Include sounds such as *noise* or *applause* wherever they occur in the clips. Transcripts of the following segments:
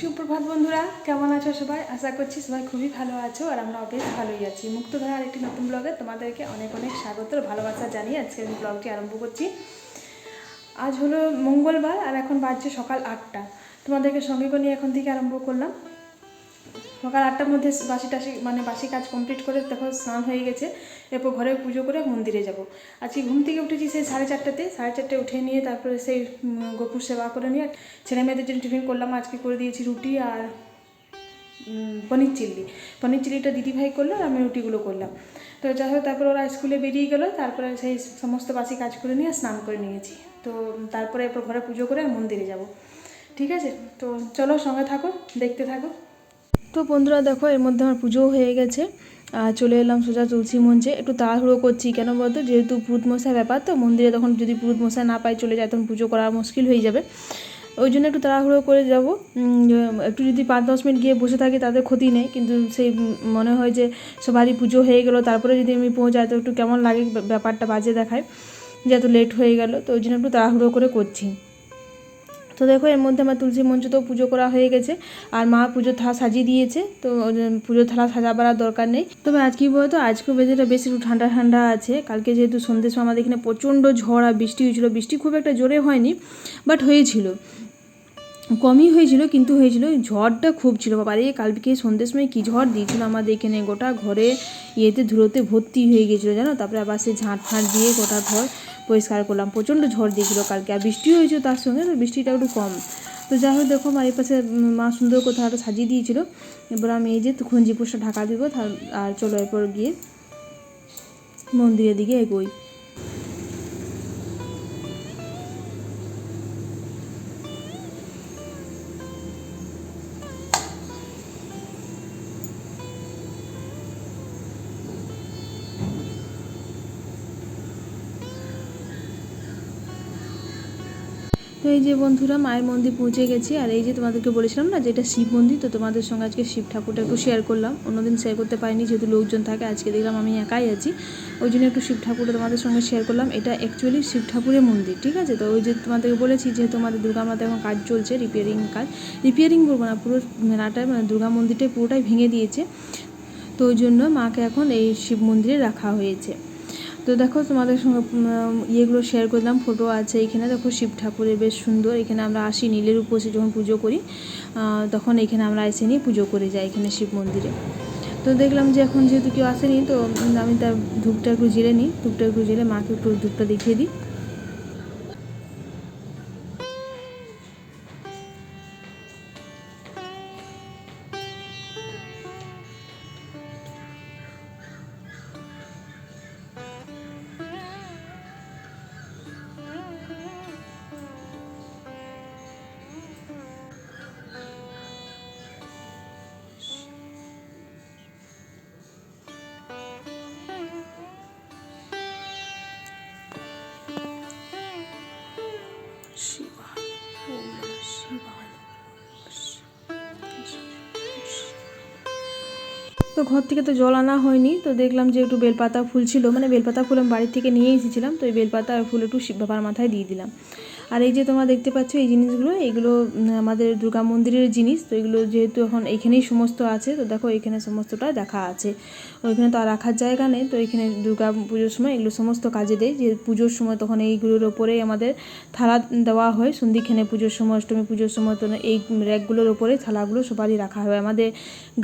সুপ্রভাত বন্ধুরা, কেমন আছো সবাই? আশা করছি সবাই খুবই ভালো আছো আর আমরা বেশ ভালোই আছি। মুক্তধারার একটি নতুন ব্লগে তোমাদেরকে অনেক অনেক স্বাগত ভালোবাসা জানিয়ে আজকে আমি ব্লগটি আরম্ভ করছি। আজ হলো মঙ্গলবার আর এখন বাজছে সকাল আটটা। তোমাদেরকে সঙ্গে করে নিয়ে এখন থেকে আরম্ভ করলাম। সকাল আটটার মধ্যে বাসি টাসি মানে বাসি কাজ কমপ্লিট করে দেখো স্নান হয়ে গেছে। এরপর ঘরে পুজো করে মন্দিরে যাব। আজকে ঘুম থেকে উঠেছি সেই সাড়ে চারটাতে। সাড়ে চারটে উঠে নিয়ে তারপরে সেই গোপুর সেবা করে নিয়ে ছেলে মেয়েদের জন্য টিফিন করলাম। আজকে করে দিয়েছি রুটি আর পনির চিল্লি। পনির চিল্লিটা দিদিভাই করল আর আমি রুটিগুলো করলাম। তো যাই হোক, তারপর ওরা স্কুলে বেরিয়ে গেলো। তারপরে সেই সমস্ত বাসি কাজ করে নিয়ে স্নান করে নিয়েছি। তো তারপরে এরপর ঘরে পুজো করে মন্দিরে যাব। ঠিক আছে? তো চলো সঙ্গে থাকো, দেখতে থাকো। তো বন্ধুরা দেখো, এর মধ্যে আমার পুজোও হয়ে গেছে। চলে এলাম সোজা তুলসী মঞ্চে। একটু তাড়াহুড়ো করছি কেন বলতো? যেহেতু পুরুত মশাই ব্যাপার, তো মন্দিরে তখন যদি পুরুত মশাই না পাই চলে যায়, তখন পুজো করা মুশকিল হয়ে যাবে। ওই জন্য একটু তাড়াহুড়ো করে যাব। একটু যদি পাঁচ দশ মিনিট গিয়ে বসে থাকি তাদের ক্ষতি নেই। কিন্তু সেই মনে হয় যে সবারই পুজো হয়ে গেলো, তারপরে যদি আমি পৌঁছাই, তো একটু কেমন লাগে ব্যাপারটা বাজে দেখায়। যে এত লেট হয়ে গেল, তো ওই জন্য একটু তাড়াহুড়ো করে করছি। তো দেখো, এর মধ্যে আমার তুলসী মঞ্চতেও পুজো করা হয়ে গেছে। আর মা পুজোর থালা সাজিয়ে দিয়েছে, তো পুজোর থালা সাজাবার দরকার নেই। তবে আজ কি বলতো আজকে ওয়েদারটা বেশ একটু ঠান্ডা ঠান্ডা আছে। কালকে যেহেতু সন্ধ্যের সময় আমাদের এখানে প্রচণ্ড ঝড় আর বৃষ্টি হয়েছিল, বৃষ্টি খুব একটা জোরে হয়নি বাট হয়েছিল। কমই হয়েছিল, কিন্তু হয়েছিল, ঝড়টা খুব ছিল। বাবা রে, কালকে সন্ধ্যের সময় কী ঝড় দিয়েছিল আমাদের এখানে, গোটা ঘরে ইয়েতে ধুলোতে ভর্তি হয়ে গেছিল, জানো? তারপরে আবার সে ঝাঁট ফাঁট দিয়ে গোটা ঘর পরিষ্কার করলাম, প্রচণ্ড ঝড় দিয়েছিল কালকে, আর বৃষ্টিও হয়েছিল তার সঙ্গে, তো বৃষ্টিটা একটু কম। তো যাই হোক, দেখো আমার এই পাশে মা সুন্দর করে কোথাও সাজিয়ে দিয়েছিল। এবার আমি এই যে খুঞ্জি পোস্টটা ঢাকা দিব আর চলো এরপর গিয়ে মন্দিরের দিকে এগোই। তো এই যে বন্ধুরা, মায়ের মন্দির পৌঁছে গেছি। আর এই যে তোমাদেরকে বলেছিলাম না যে এটা শিব মন্দির, তো তোমাদের সঙ্গে আজকে শিব ঠাকুরটা একটু শেয়ার করলাম। অন্যদিন শেয়ার করতে পারিনি, যেহেতু লোকজন থাকে, আজকে দেখলাম আমি একাই আছি। ওই জন্য একটু শিব ঠাকুরটা তোমাদের সঙ্গে শেয়ার করলাম। এটা অ্যাকচুয়ালি শিব ঠাকুরের মন্দির, ঠিক আছে? তো ওই যে তোমাদেরকে বলেছি যেহেতু আমাদের দুর্গা মাতা এখন কাজ চলছে রিপেয়ারিং কাজ। রিপেয়ারিং করব না, পুরো মেলাটা মানে দুর্গা মন্দিরটাই পুরোটাই ভেঙে দিয়েছে। তো ওই জন্য মাকে এখন এই শিব মন্দিরে রাখা হয়েছে। তো দেখো, তোমাদের সঙ্গে ইয়েগুলো শেয়ার করলাম ফটো আছে এখানে। দেখো, শিব ঠাকুরের বেশ সুন্দর। এখানে আমরা আসি, নীলের উপসে যখন পুজো করি তখন এখানে আমরা এসে নিয়ে পুজো করে যাই এখানে শিব মন্দিরে। তো দেখলাম যে এখন যেহেতু কেউ আসেনি, তো আমি তার ধূপটা একটু জেলে নিই। ধূপটা একটু জেলে মাকে একটু ধূপটা দেখিয়ে দিই। তো ঘর থেকে তো জল আনা হয়নি, তো দেখলাম যে একটু বেলপাতা ফুল ছিল। মানে বেলপাতা ফুল আমি বাড়ি থেকে নিয়ে এসেছিলাম, তো এই বেলপাতা আর ফুল একটু বাবার মাথায় দিয়ে দিলাম। আর এই যে তোমরা দেখতে পাচ্ছ, এই জিনিসগুলো, এগুলো আমাদের দুর্গা মন্দিরের জিনিস। তো এগুলো যেহেতু এখন এখানেই সমস্ত আছে, তো দেখো এখানে সমস্তটা দেখা আছে। ওইখানে তো আর রাখার জায়গা নেই, তো এখানে দুর্গা পুজোর সময় এগুলো সমস্ত কাজে দেয়। যে পুজোর সময় তখন এইগুলোর ওপরেই আমাদের থালা দেওয়া হয় সন্ধিক্ষণে পুজোর সময়, অষ্টমী পুজোর সময়, তো এই র্যাকগুলোর ওপরে থালাগুলো সবারই রাখা হয়। আমাদের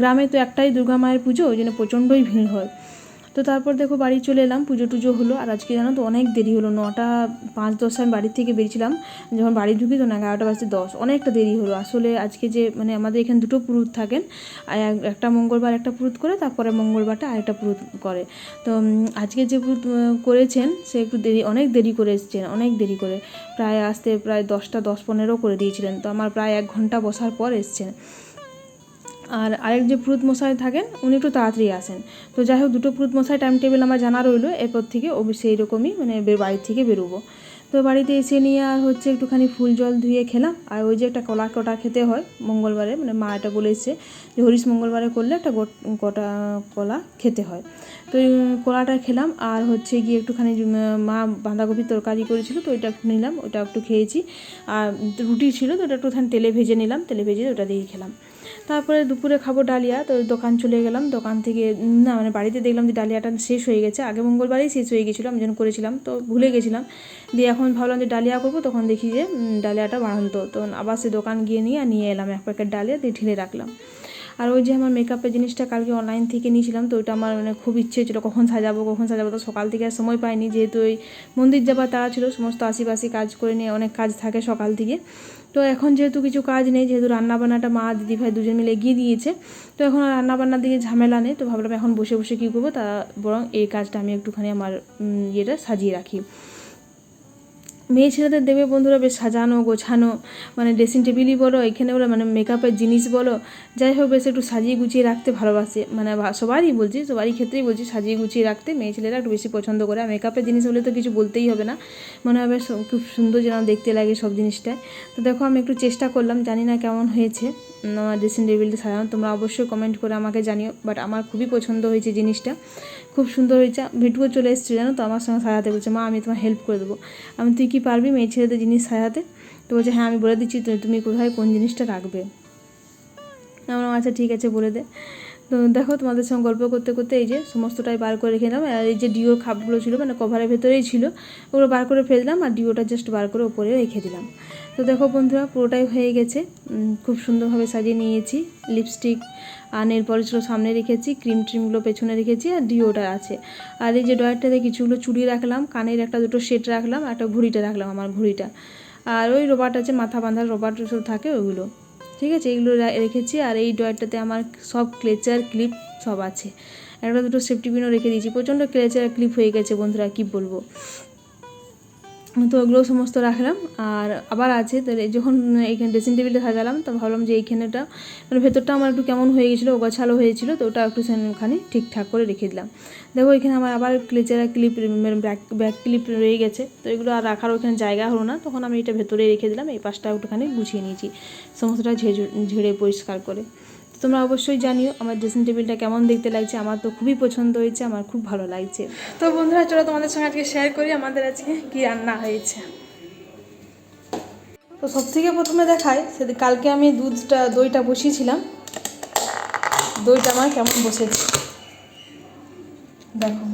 গ্রামে তো একটাই দুর্গা মায়ের পুজো, ওই জন্য প্রচণ্ডই ভিড় হয়। তো তারপর দেখো বাড়ি চলে এলাম, পুজো টুজো হলো। আর আজকে জানো তো অনেক দেরি হলো, নটা পাঁচ দশ আমি বাড়ি থেকে বেরিয়েছিলাম। যখন বাড়ি ঢুকি তো না, এগারোটা বাজতে দশ, অনেকটা দেরি হলো। আসলে আজকে যে মানে আমাদের এখানে দুটো পুরুত থাকেন একটা মঙ্গলবার একটা পুরুত করে, তারপরে মঙ্গলবারটা আরেকটা পুরুত করে। তো আজকে যে পুরুত করেছেন, সে একটু দেরি, অনেক দেরি করে এসেছেন, অনেক দেরি করে। প্রায় আসতে প্রায় দশটা, দশ পনেরো করে দিয়েছিলেন। তো আমার প্রায় এক ঘণ্টা বসার পর এসছেন। আর আরেক যে পুরুত মশাই থাকেন, উনি একটু তাড়াতাড়ি আসেন। তো যাই হোক, দুটো পুরুত মশাই টাইম টেবিল আমার জানা রইল, এরপর থেকে ও সেই রকমই মানে বাড়ি থেকে বেরোবো। তো বাড়িতে এসে নিয়ে আর হচ্ছে একটুখানি ফুল জল ধুয়ে খেলাম। আর ওই যে একটা কলা কটা খেতে হয় মঙ্গলবারে মানে মা এটা বলে এসছে যে হরিশ মঙ্গলবারে করলে একটা গোট- কটা কলা খেতে হয়। তো কলাটা খেলাম আর হচ্ছে গিয়ে একটুখানি মা বাঁধাকপির তরকারি করেছিল, তো ওইটা নিলাম, ওটা একটু খেয়েছি। আর রুটি ছিল, তো ওটা একটুখানি তেলে ভেজে নিলাম, তেলে ভেজে ওটা দিয়ে খেলাম। তারপরে দুপুরে খাব ডালিয়া, তো দোকান চলে গেলাম, দোকান থেকে না মানে বাড়িতে দেখলাম যে ডালিয়াটা শেষ হয়ে গেছে, আগে মঙ্গলবারেই শেষ হয়ে গেছিল, আমি যখন করেছিলাম, তো ভুলে গেছিলাম, দিয়ে এখন ভাবলাম যে ডালিয়া করব, তখন দেখি যে ডালিয়াটা বাড়ন্ত তো আবার সে দোকান গিয়ে নিয়ে নিয়ে এলাম, এক প্যাকেট ডালিয়া দিয়ে ঢেলে রাখলাম। আর ওই যে আমার মেকআপের জিনিসটা কালকে অনলাইন থেকে নিয়েছিলাম, তো ওইটা আমার মানে খুব ইচ্ছে ছিল কখন সাজাবো কখন সাজাবো, তো সকাল থেকে আর সময় পাইনি, যেহেতু ওই মন্দির যাবার তারা ছিল, সমস্ত আশিপাশি কাজ করে নিয়ে অনেক কাজ থাকে সকাল থেকে। তো এখন যেহেতু কিছু কাজ নেই, যেহেতু রান্নাবান্নাটা মা দিদিভাই দুজন মিলে এগিয়ে দিয়েছে, তো এখন আর রান্নাবান্নার দিকে ঝামেলা নেই, তো ভাবলাম এখন বসে বসে কী করব, তা বরং এই কাজটা আমি একটুখানি আমার ইয়েটা সাজিয়ে রাখি। মেয়ে ছেলেদের দেবে বন্ধুরা, বেশ সাজানো, গোছানো মানে ড্রেসিং টেবিলই বলো, এখানে বলো মানে মেকআপের জিনিস বলো, যাই হোক, বেশ একটু সাজিয়ে গুছিয়ে রাখতে ভালোবাসে। মানে সবারই বলছি, সবারই ক্ষেত্রেই বলছি, সাজিয়ে গুছিয়ে রাখতে মেয়ে ছেলেরা একটু বেশি পছন্দ করে। আর মেকআপের জিনিস বলে তো কিছু বলতেই হবে না। মনে হবে খুব সুন্দর যেন দেখতে লাগে সব জিনিসটায়। তো দেখো, আমি একটু চেষ্টা করলাম, জানি না কেমন হয়েছে। ড্রেসিং টেবিলটা সাজানো তোমরা অবশ্যই কমেন্ট করে আমাকে জানিও। বাট আমার খুবই পছন্দ হয়েছে জিনিসটা। খুব সুন্দর হয়েছে। ভিডিও চলে এসেছে জানো তো? আমার সঙ্গে সাজাতে বলছে মা আমি তোমার হেল্প করে দেবো। আমি তুই কি পারবি মেয়ে ছেলেদের জিনিস সাজাতে তো বলছে হ্যাঁ আমি বলে দিচ্ছি তুমি কোথায় কোন জিনিসটা রাখবে? আমি বললাম, আচ্ছা ঠিক আছে বলে দে। তো দেখো তোমাদের সঙ্গে গল্প করতে করতে এই যে সমস্তটাই বার করে রেখে দিলাম। আর এই যে ডিওর খাপগুলো ছিল মানে কভারের ভেতরেই ছিল ওগুলো বার করে ফেলে দিলাম আর ডিওটা জাস্ট বার করে ওপরে রেখে দিলাম। তো দেখো বন্ধুরা, পুরোটাই হয়ে গেছে। খুব সুন্দরভাবে সাজিয়ে নিয়েছি। লিপস্টিক আর নেল পলিশগুলো সামনে রেখেছি, ক্রিম ট্রিমগুলো পেছনে রেখেছি আর ডিওটা আছে। আর এই যে ডয়ারটাতে কিছুগুলো চুড়ি রাখলাম, কানের একটা দুটো সেট রাখলাম, একটা ঘড়িটা রাখলাম আমার ঘুড়িটা। আর ওই রোবাট আছে, মাথা বাঁধার রোবাট সব থাকে ওইগুলো। ঠিক আছে, এইগুলো রেখেছি আর এই ডয়ারটাতে আমার সব ক্লেচার ক্লিপ সব আছে। একটা দুটো সেফটি পিনও রেখে দিয়েছি। প্রচণ্ড ক্লেচার ক্লিপ হয়ে গেছে বন্ধুরা, কি বলব। তো ওগুলো সমস্ত রাখলাম। আর আবার আছে, তো যখন এইখানে ড্রেসিং টেবিলটা সাজালাম, তো ভাবলাম যে এইখানেটা মানে ভেতরটা আমার একটু কেমন হয়ে গেছিল, গোছালো হয়েছিল, তো ওটা একটু ওখানে ঠিকঠাক করে রেখে দিলাম। দেখো, এখানে আমার আবার clutcher clip back back clip রয়ে গেছে। তো এগুলো আর রাখার ওখানে জায়গা হলো না, তখন আমি এটা ভেতরে রেখে দিলাম, এই পাশটা একটুখানি গুছিয়ে নিয়েছি। সমস্তটা ঝেড়ে পরিষ্কার করে। তোমরা অবশ্যই জানিও আমার ড্রেসিং টেবিলটা কেমন দেখতে লাগছে। আমার তো খুবই পছন্দ হয়েছে, আমার খুব ভালো লাগছে। তো বন্ধুরা, চলো তোমাদের সঙ্গে আজকে শেয়ার করি আমাদের আজকে কী রান্না হয়েছে। তো সব থেকে প্রথমে দেখায় সেদিন কালকে আমি দুধটা, দইটা বসিয়েছিলাম। দইটা আমার কেমন বসেছে। দেখো।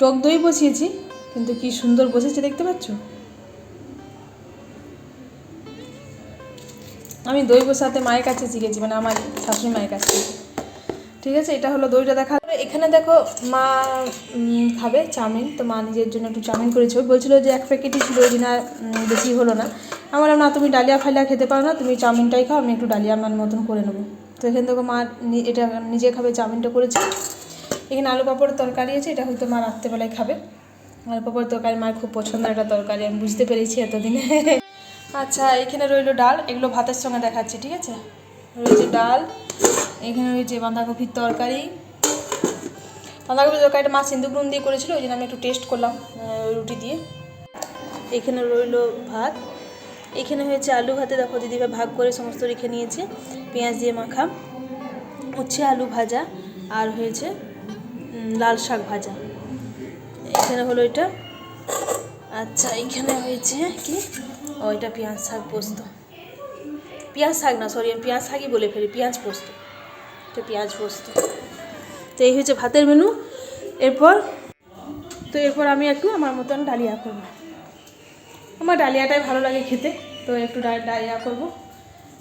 টক দই বসিয়েছি, কিন্তু কি সুন্দর বসেছে দেখতে পাচ্ছ? আমি দই বসাতে মায়ের কাছে শিখেছি মানে আমার শাশুড়ি মায়ের কাছে। ঠিক আছে এটা হলো দইটা দেখা। এখানে দেখো মা খাবে চাউমিন। তো মা নিজের জন্য একটু চাউমিন করেছে। বলছিল যে এক প্যাকেটই ছিল ওই উম, বেশি হলো না। আমার না তুমি ডালিয়া ফালিয়া খেতে পারো না তুমি চাউমিনটাই খাও আমি একটু ডালিয়া আমার মতন করে নেব। তো এখানে দেখো মা এটা নিজে খাবে চাউমিনটা করেছে। এখানে আলু পাপড়ের তরকারি আছে এটা হয়তো মা রাত্রেবেলায় খাবে। আলু পাপড়ের তরকারি মায়ের খুব পছন্দের একটা তরকারি আমি বুঝতে পেরেছি এতদিনে। *laughs* আচ্ছা এখানে রইল ডাল, এগুলো ভাতের সঙ্গে দেখাচ্ছি, ঠিক আছে? রয়েছে ডাল, এখানে রয়েছে বাঁধাকপির তরকারি। বাঁধাকপির তরকারিটা মা সিন্দুক নুন দিয়ে করেছিল, ওই জন্য আমি একটু টেস্ট করলাম রুটি দিয়ে। এখানে রইল ভাত, এখানে হয়েছে আলু ভাতে, দেখো দিদিভাই ভাগ করে সমস্ত রেখে নিয়েছে, পেঁয়াজ দিয়ে মাখা। উচ্ছে আলু ভাজা, আর হয়েছে লাল শাক ভাজা। এখানে হলো এটা। আচ্ছা এখানে হয়েছে কি? ও এটা পেঁয়াজ শাক পোস্ত। পেঁয়াজ শাক না সরি আমি পেঁয়াজ শাকই বলে ফেলি, পেঁয়াজ পোস্ত। এটা পেঁয়াজ পোস্ত। তো এই হচ্ছে ভাতের মেনু এরপর, তো এরপর আমি একটু আমার মতন ডালিয়া করব। আমার ডালিয়াটাই ভালো লাগে খেতে, তো একটু ডালিয়া করব।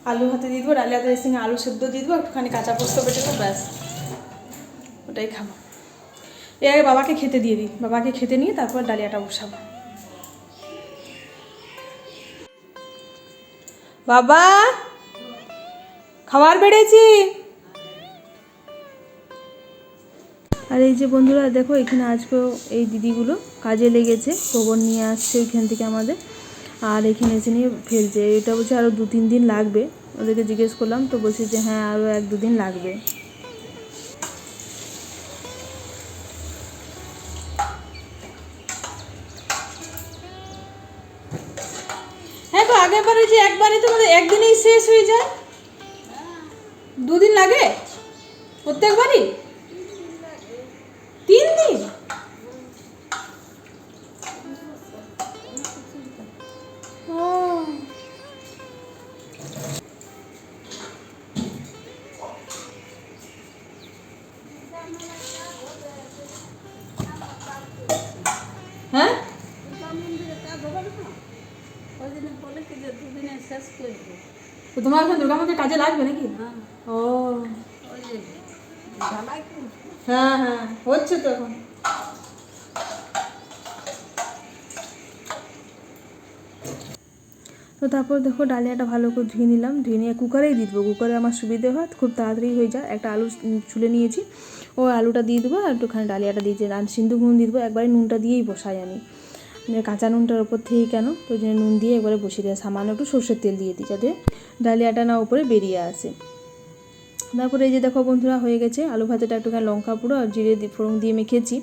আলু হাতে দিয়ে দেবো ডালিয়াতে সঙ্গে আলু সেদ্ধ দিয়ে দেবো, একটুখানি কাঁচা পোস্ত বেটে দেবো, ব্যাস। ওটাই খাব। এর আগে বাবাকে খেতে দিয়ে দিই, বাবাকে খেতে নিয়ে তারপর ডালিয়াটা বসাবো। বাবা, খাবার বেড়েছি? আর এই যে বন্ধুরা, দেখো, এখানে আজকেও এই দিদিগুলো কাজে লেগেছে, গোবর নিয়ে আসছে ওইখান থেকে আমাদের। আর এখানে এসে নিয়ে ফেলছে। এটা বলছে আরও দু তিন দিন লাগবে। ওদেরকে জিজ্ঞেস করলাম, তো বলছে যে হ্যাঁ আরও এক দু দিন লাগবে যে একবারই তোমাদের একদিনেই শেষ হয়ে যায়? দুদিন লাগে? প্রত্যেকবারই? তিন দিন তো তোমার এখন দুর্গা মাকে কাজে লাগবে নাকি? ও। হ্যাঁ হ্যাঁ হচ্ছে তো এখন। তো তারপর দেখো ডালিয়াটা ভালো করে ধুয়ে নিলাম। ধুয়ে নিয়ে কুকারেই দিয়ে দেবো। কুকারে আমার সুবিধে হয় খুব তাড়াতাড়ি হয়ে যায়। একটা আলু ছুলে নিয়েছি। ও আলুটা দিয়ে দেবো আর একটুখানি ডালিয়াটা দিয়ে। আর সিন্ধু নুন দিয়ে দেবো। একবারে নুনটা দিয়েই বসাই আমি। কাঁচা নুনটার ওপর থেকে কেন? তো ওই জন্য নুন দিয়ে একবারে বসিয়ে দেয় সামান্য একটু সর্ষের তেল দিয়ে দিই যাতে ডালিয়াটা না উপরে বেরিয়ে আসে। তারপরে এই যে দেখো বন্ধুরা, হয়ে গেছে। আলু ভাজাটা একটুখানি লঙ্কা পুরো আর জিরে ফোড়ন দিয়ে মেখেছি।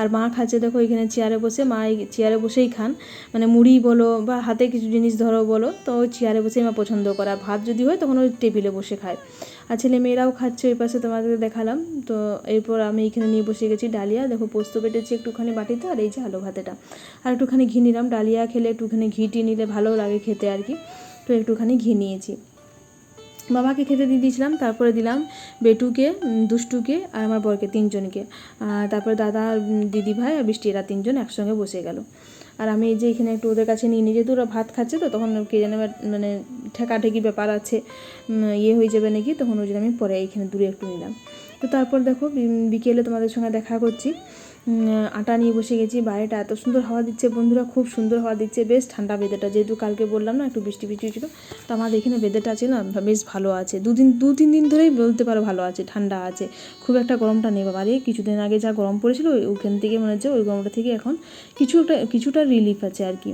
আর মা খাচ্ছে দেখো এখানে চেয়ারে বসে। মা চেয়ারে বসেই খান। মানে মুড়ি বলো বা হাতে কিছু জিনিস ধরো বলো, তো চেয়ারে বসেই মা পছন্দ করা। ভাত যদি হয় তখন ওই টেবিলে বসে খায়। আর ছেলে মেয়েরাও খাচ্ছে, ওই পাশে তোমাদের দেখালাম। তো এরপর আমি এখানে নিয়ে বসে গেছি ডালিয়া। দেখো, পোস্ত বেটেছি একটুখানি বাটিতে আর এই যে আলু ভাতেটা। আর একটুখানি ঘি নিলাম। ডালিয়া খেলে একটুখানি ঘিটি নিলে ভালো লাগে খেতে আর কি। তো একটুখানি ঘি নিয়েছি। বাবাকে খেতে দিয়ে দিয়েছিলাম, তারপরে দিলাম বেটুকে দুষ্টুকে আর আমার বরকে তিনজনকে। তারপরে দাদা দিদি ভাই আর বৃষ্টি, এরা তিনজন একসঙ্গে বসে গেল। আর আমি এই যে এখানে একটু ওদের কাছে নিয়ে নিই। যেহেতু ওরা ভাত খাচ্ছে তো, তখন কে যেন মানে ঠেকাঠেকি ব্যাপার আছে ইয়ে হয়ে যাবে নাকি, তখন ওই জন্য আমি পরে এখানে দূরে একটু নিলাম। তো তারপর দেখো বিকেলে তোমাদের সঙ্গে দেখা করছি। আটা নিয়ে বসে গেছি, বাইরেটা এত সুন্দর হাওয়া দিচ্ছে বন্ধুরা, খুব সুন্দর হাওয়া দিচ্ছে, বেশ ঠান্ডা বেদেটা যেহেতু কালকে বললাম না, একটু বৃষ্টি বৃষ্টি ছিল তো আমাদের এখানে বেদেটা আছে না, বেশ ভালো আছে। দুদিন দু তিন দিন ধরেই বলতে পারো ভালো আছে, ঠান্ডা আছে। খুব একটা গরমটা নেই বাবা কিছুদিন আগে যা গরম পড়েছিল ওইখান থেকে মনে হচ্ছে ওই গরমটা থেকে এখন কিছু একটা কিছুটা রিলিফ আছে আর কি।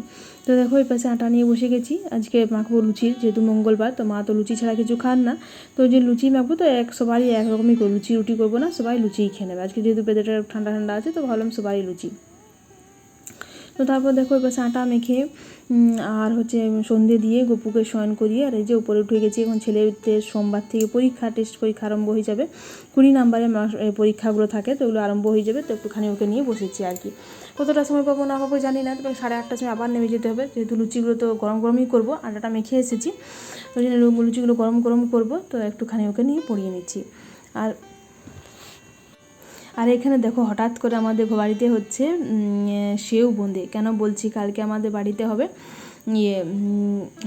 তো দেখো এই পাশে আটা নিয়ে বসে গেছি। আজকে মাখবো লুচি, যেহেতু মঙ্গলবার, তো মা তো লুচি ছাড়া কিছু খান না। তো যে লুচি মাখবো, তো এক সবারই একরকমই করব লুচি রুটি করব না, সবাই লুচিই খেয়ে নেবে। আজকে যেহেতু বেদেটা ঠান্ডা ঠান্ডা আছে, তো ভাবলাম সবাই লুচি। তো তারপর দেখো, এবার আটা মেখে আর হচ্ছে সন্ধে দিয়ে গপুকে শয়ন করিয়ে, আর এই যে উপরে উঠে গেছি, এখন ছেলেদের সোমবার থেকে পরীক্ষা টেস্ট পরীক্ষা আরম্ভ হয়ে যাবে। কুড়ি নাম্বারের পরীক্ষাগুলো থাকে, তো ওগুলো আরম্ভ হয়ে যাবে, তো একটুখানি ওকে নিয়ে বসেছি আর কি। কতটা সময় পাবো না পাবো জানি না, তবে সাড়ে আটটার সময় আবার নেমে যেতে হবে। যেহেতু লুচিগুলো তো গরম গরমই করব আটাটা মেখে এসেছি ওই জন্য লুচিগুলো গরম গরম করব, তো একটুখানি ওকে নিয়ে পড়িয়ে নিচ্ছি। আর আর এখানে দেখো হঠাৎ করে আমাদের বাড়িতে হচ্ছে সেও বোঁদে কেন বলছি? কালকে আমাদের বাড়িতে হবে ইয়ে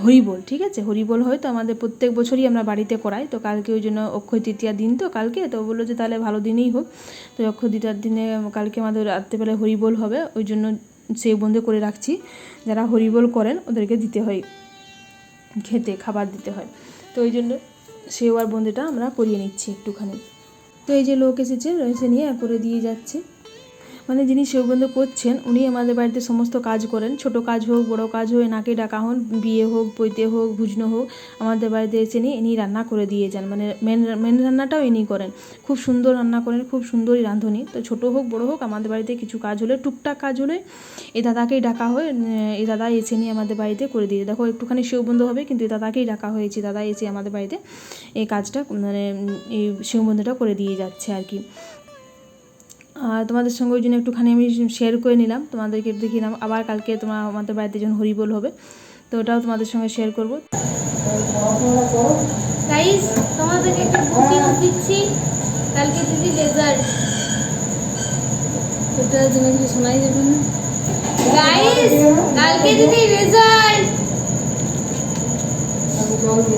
হরিবোল, ঠিক আছে? হরিবোল হয় তো আমাদের প্রত্যেক বছরই আমরা বাড়িতে করাই। তো কালকে ওই জন্য অক্ষয় তৃতীয়ার দিন তো কালকে, তো বলল যে তাহলে ভালো দিনেই হোক। তো অক্ষয় তৃতীয়ার দিনে কালকে আমাদের রাত্রেবেলায় হরিবোল হবে, ওই জন্য সেও বোঁদে করে রাখছি। যারা হরিবোল করেন, ওদেরকে দিতে হয়, খেতে, খাবার দিতে হয়। তো ওই জন্য সেও আর বোঁদেটা আমরা করিয়ে নিচ্ছি একটুখানি। তো এই যে লোক এসেছে এসে নিয়ে করে দিয়ে যাচ্ছে। মানে যিনি সেববন্ধ করছেন, উনি আমাদের বাড়িতে সমস্ত কাজ করেন। ছোট কাজ হোক, বড় কাজ হোক নাকে ডাকা হন বিয়ে হোক, পৈতে হোক, ভুজনো হোক, আমাদের বাড়িতে এসে নিয়ে ইনি রান্না করে দিয়ে যান। মানে মেন মেন রান্নাটাও ইনি করেন। খুব সুন্দর রান্না করেন, খুব সুন্দরই রাঁধুনি। তো ছোট হোক, বড় হোক, আমাদের বাড়িতে কিছু কাজ হলে, টুকটাক কাজ হলে এই দাদাকেই ডাকা হয় এই দাদা এসে নিয়ে আমাদের বাড়িতে করে দিয়ে দেখো, একটুখানি সেববন্ধ হবে, কিন্তু এই দাদাকেই ডাকা হয়েছে। দাদা এসে আমাদের বাড়িতে এই কাজটা মানে এই শিববন্ধটা করে দিয়ে যাচ্ছে আর কি। আর তোমাদের সঙ্গে ওই জন্য একটুখানি আমি শেয়ার করে নিলাম তোমাদেরকে দেখিলাম আবার কালকে তোমার আমাদের বাড়িতে যখন হরিবোল হবে তো ওটাও তোমাদের সঙ্গে শেয়ার করব গাইস তোমাদেরকে একটা দিচ্ছি কালকে দিদি রেজাল্ট ওটা কিছু শোনাই যাবে না গাইস কালকে দিদি রেজাল্ট বলব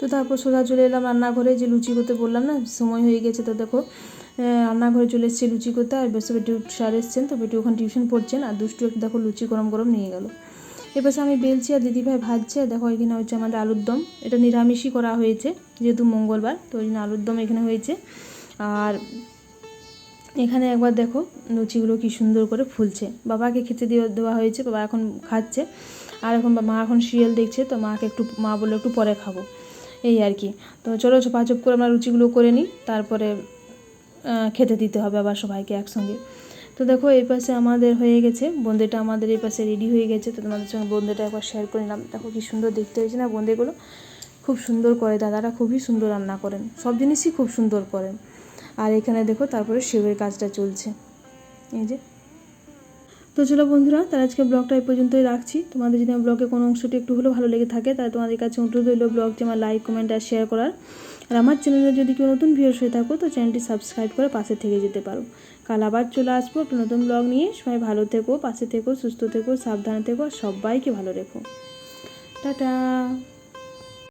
তো তারপর সোজা চলে এলাম রান্নাঘরে, যে লুচি করতে বললাম না, সময় হয়ে গেছে তো দেখো। রান্নাঘরে চলে এসেছি লুচি করতে, আর বেশ বেটু স্যার এসছেন, তো বেটু ওখানে টিউশন পড়ছেন, আর দুষ্টু একটু দেখো লুচি গরম গরম নিয়ে গেল। এবার আমি বেলছি আর দিদিভাই ভাজছে, দেখো এখানে হচ্ছে আমাদের আলুর দম। এটা নিরামিষই করা হয়েছে, যেহেতু মঙ্গলবার, তো ওই জন্য আলুর দম এখানে হয়েছে। আর এখানে একবার দেখো লুচিগুলো কি সুন্দর করে ফুলছে। বাবাকে খেতে দিয়ে দেওয়া হয়েছে, বাবা এখন খাচ্ছে। আর এখন মা এখন সিরিয়াল দেখছে, তো মাকে একটু, মা বলল একটু পরে খাব। এই আর কি। তো চলো পাচপ করে আমরা লুচিগুলো করে নিই, তারপরে খেতে দিতে হবে আবার সবাইকে একসঙ্গে। তো দেখো, এই পাশে আমাদের হয়ে গেছে। বোঁদেটা আমাদের এই পাশে রেডি হয়ে গেছে। তো তোমাদের সঙ্গে বোঁদেটা একবার শেয়ার করে নিলাম। দেখো কি সুন্দর দেখতে হয়েছে না বোঁদেগুলো খুব সুন্দর করে দাদারা খুবই সুন্দর রান্না করেন। সব জিনিসই খুব সুন্দর করেন। আর এখানে দেখো, তারপরে সেবের কাজটা চলছে। এই যে। তো চলো বন্ধুরা তার আজকে ব্লগটা এই পর্যন্তই রাখছি। তোমাদের যদি আমার ব্লগে কোনো অংশটি একটু হলেও ভালো লেগে থাকে, তাহলে তোমাদের কাছে অনুরোধ রইল ব্লগটি আমার লাইক কমেন্ট আর শেয়ার করার। আর আমার চ্যানেলে যদি কেউ নতুন ভিউয়ার্স হয়ে থাকো, তো চ্যানেলটি সাবস্ক্রাইব করে পাশে থেকে যেতে পারো। কাল আবার চলে আসব। একটু নতুন ব্লগ নিয়ে। সবাই ভালো থেকো, পাশে থেকো, সুস্থ থেকো, সাবধানে থেকো সবাইকে ভালো রেখো। টাটা।